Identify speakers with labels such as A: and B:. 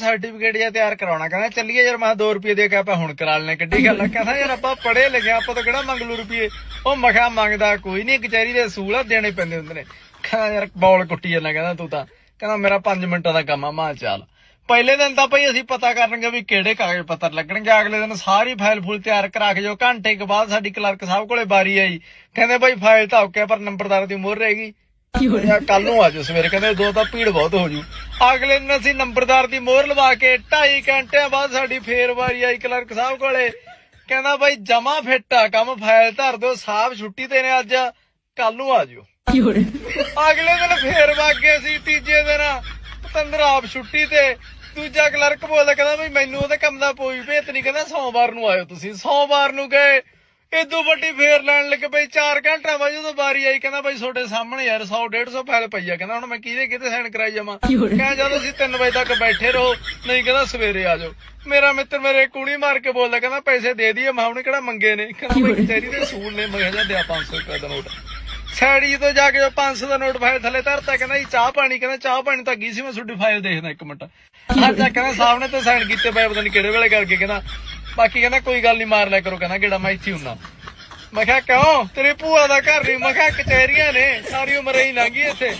A: Certificate ਜਿਹਾ ਤਿਆਰ ਕਰਾਉਣਾ ਕਹਿੰਦਾ ਚੱਲੀਏ ਯਾਰ ਮੈਂ 2 ਰੁਪਏ ਦੇ ਕੇ ਆਪਾਂ ਹੁਣ ਕਰਾ ਲੈਣੇ ਕਿੱਡੀ ਗੱਲ ਆ ਕਹਿੰਦਾ ਯਾਰ ਆਪਾਂ ਪੜੇ ਲਿਖੇ ਆਪਾਂ ਤਾਂ ਕਿਹੜਾ ਮੰਗ ਲੂ ਰੁਪਏ। ਉਹ ਮਖਾ ਮੰਗਦਾ ਕੋਈ ਨਹੀਂ ਕਚਹਿਰੀ ਦੇ ਅਸੂਲ ਆ ਦੇਣੇ ਪੈਂਦੇ ਹੁੰਦੇ ਨੇ। ਕਹਿੰਦਾ ਯਾਰ ਬੌਲ ਕੁੱਟੀ ਜਾਂਦਾ ਕਹਿੰਦਾ ਤੂੰ ਤਾਂ। ਕਹਿੰਦਾ ਮੇਰਾ 5 ਮਿੰਟਾਂ ਦਾ ਕੰਮ ਆ ਮਾਂ ਚੱਲ। ਪਹਿਲੇ ਦਿਨ ਤਾਂ ਭਾਈ ਅਸੀਂ ਪਤਾ ਕਰਨਗੇ ਵੀ ਕਿਹੜੇ ਕਾਗਜ਼ ਪੱਤਰ ਲੱਗਣਗੇ। ਅਗਲੇ ਦਿਨ ਸਾਰੀ ਫਾਈਲ ਫੁੱਲ ਤਿਆਰ ਕਰਾ ਕੇ ਜੋ ਘੰਟੇ ਕੁ ਬਾਅਦ ਸਾਡੀ ਕਲਰਕ ਸਾਹਿਬ ਕੋਲੇ ਬਾਰੀ ਆਈ। ਕਹਿੰਦੇ ਭਾਈ ਫਾਈਲ ਤਾਂ ਓਕੇ ਪਰ ਨੰਬਰਦਾਰ ਦੀ ਮੋਹਰ ਰਹੇਗੀ ਯਾਰ ਕੱਲ ਨੂੰ ਆਜੋ ਸਵੇਰੇ। ਕਹਿੰਦੇ ਦੋ ਤਾਂ ਭੀੜ ਬਹੁਤ ਹੋ ਜੂ। ਅਗਲੇ ਦਿਨ ਅਸੀਂ ਨੰਬਰਦਾਰ ਦੀ ਮੋਹਰ ਲਵਾ ਕੇ 2.5 ਘੰਟਿਆਂ ਬਾਅਦ ਸਾਡੀ ਫੇਰ ਵਾਰੀ ਆਈ ਕਲਰਕ ਸਾਹਿਬ ਕੋਲੇ। ਕਹਿੰਦਾ ਭਾਈ ਜਮਾ ਫਿੱਟ ਆ ਕੰਮ ਫਾਈਲ ਧਰ ਦਿਓ ਸਾਹਿਬ ਛੁੱਟੀ ਤੇ ਨੇ ਅੱਜ। ਕੱਲ ਨੂੰ ਆਜੋ ਅਗਲੇ ਦਿਨ ਫੇਰ ਵਾਗੇ ਸੀ ਤੀਜੇ ਦਿਨ ਪਤੰਦਰ ਆਪ ਛੁੱਟੀ ਤੇ। ਦੂਜਾ ਕਲਰਕ ਬੋਲਦਾ ਕਹਿੰਦਾ ਵੀ ਮੈਨੂੰ ਉਹਦੇ ਕੰਮ ਦਾ ਕੋਈ ਭੇਤ ਨਹੀਂ ਕਹਿੰਦਾ ਸੋਮਵਾਰ ਨੂੰ ਆਇਓ ਤੁਸੀਂ। ਸੋਮਵਾਰ ਨੂੰ ਗਏ। ਇਦੋਂ ਵੱਡੀ ਫੇਰ ਲੈਣ ਲੱਗੇ ਬਈ 4 ਘੰਟਾ ਬਾਅਦ ਜਦੋਂ ਵਾਰੀ ਆਈ ਕਹਿੰਦਾ ਬਈ ਤੁਹਾਡੇ ਸਾਹਮਣੇ ਯਾਰ 100 150 ਫਾਈਲ ਪਈ ਆ। ਕਹਿੰਦਾ ਹੁਣ ਮੈਂ ਕਿਹਦੇ ਕਿਹਦੇ ਸਾਈਨ ਕਰਾਈ ਜਾਵਾਂ? ਕਹਿੰਦਾ ਜਦੋਂ ਅਸੀਂ 3 ਵਜੇ ਤੱਕ ਬੈਠੇ ਰਹੋ ਨਹੀਂ ਕਹਿੰਦਾ ਸਵੇਰੇ ਆ ਜਾਓ। ਮੇਰਾ ਮਿੱਤਰ ਮੇਰੇ ਕੁੜੀ ਮਾਰ ਕੇ ਬੋਲਦਾ ਕਹਿੰਦਾ ਪੈਸੇ ਦੇ ਦਈਏ ਮੈਂ ਉਹਨੇ ਕਿਹੜਾ ਮੰਗੇ ਨੇ? ਕਹਿੰਦਾ ਬਈ ਤੇਰੀ ਦੇ ਸੂਲ ਨੇ ਮੈਂ ਕਿਹਾ ਦਿਆ 500 ਰੁਪਏ ਦਾ ਨੋਟ। ਸੈੜੀ ਤੋਂ ਜਾ ਕੇ ਜੋ 500 ਦਾ ਨੋਟ ਫਾਈਲ ਥੱਲੇ ਧਰਤਾ ਕਹਿੰਦਾ ਜੀ ਚਾਹ ਪਾਣੀ ਕਹਿੰਦਾ ਚਾਹ ਪਾਣੀ ਤਾਂ ਗਈ ਸੀ ਮੈਂ ਤੁਹਾਡੀ ਫਾਈਲ ਦੇਖਦਾ ਇੱਕ ਮਿੰਟ। ਅੱਜ ਕਹਿੰਦਾ ਸਾਹਮਣੇ ਤੇ ਸਾਈਨ ਕੀਤੇ ਪਏ ਪਤਾ ਨਹੀਂ ਕਿਹੜੇ ਵੇਲੇ ਕਰਕੇ ਕਹਿੰਦਾ ਬਾਕੀ ਕਹਿੰਦਾ ਕੋਈ ਗੱਲ ਨਹੀਂ ਮਾਰ ਲਿਆ ਕਰੋ, ਕਹਿੰਦਾ ਗੇੜਾ ਮੈਂ ਇੱਥੇ ਹੁੰਨਾ। ਮੈਂ ਕਿਹਾ, ਕਿਉਂ? ਤੇਰੇ ਭੂਆ ਦਾ ਘਰ ਨਹੀਂ ਮੈਂ ਕਿਹਾ, ਕਚਹਿਰੀਆਂ ਨੇ। ਸਾਰੀ ਉਮਰ ਹੀ ਲੰਘੀ ਇੱਥੇ।